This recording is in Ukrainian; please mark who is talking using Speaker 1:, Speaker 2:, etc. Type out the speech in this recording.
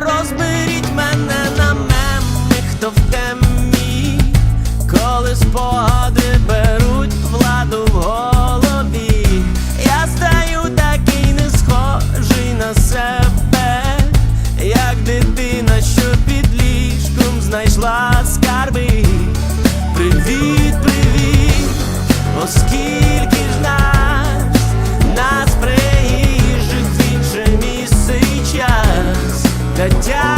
Speaker 1: розберіть мене на мемних, хто в темі, коли спогади беруть владу в голові, я стаю такий, не схожий на себе, як дитина, що під ліжком знайшла скарби. Привіт. 的家。